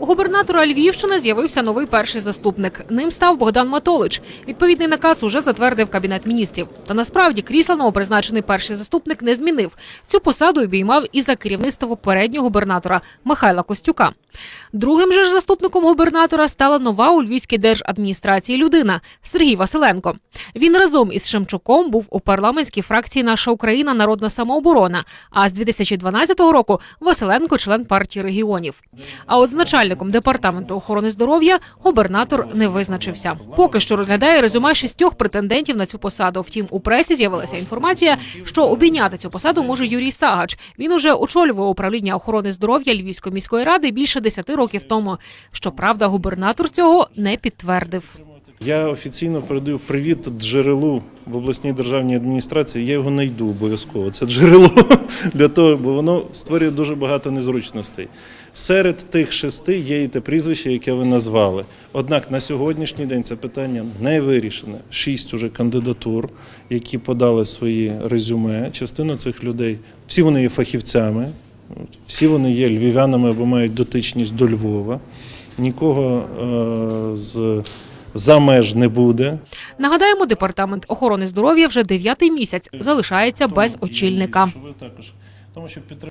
У губернатора Львівщини з'явився новий перший заступник. Ним став Богдан Матолич. Відповідний наказ уже затвердив кабінет міністрів. Та насправді крісла новопризначений перший заступник не змінив. Цю посаду обіймав і за керівництво попереднього губернатора Михайла Костюка. Другим же ж заступником губернатора стала нова у Львівській держадміністрації людина Сергій Василенко. Він разом із Шемчуком був у парламентській фракції Наша Україна Народна самооборона. А з 2012 року Василенко член партії регіонів. А от з начальником департаменту охорони здоров'я губернатор не визначився. Поки що розглядає резюме шістьох претендентів на цю посаду. Втім, у пресі з'явилася інформація, що обійняти цю посаду може Юрій Сагач. Він уже очолював управління охорони здоров'я Львівської міської ради більше 10 років тому. Щоправда, губернатор цього не підтвердив. Я офіційно передаю привіт джерелу в обласній державній адміністрації. Я його знайду обов'язково. Це джерело для того, бо воно створює дуже багато незручностей. Серед тих шести є і те прізвище, яке ви назвали. Однак на сьогоднішній день це питання не вирішене. Шість уже кандидатур, які подали свої резюме. Частина цих людей, всі вони є фахівцями, всі вони є львів'янами або мають дотичність до Львова. Нікого е, з за меж не буде. Нагадаємо, департамент охорони здоров'я вже дев'ятий місяць залишається без очільника. Тому що підтримуєте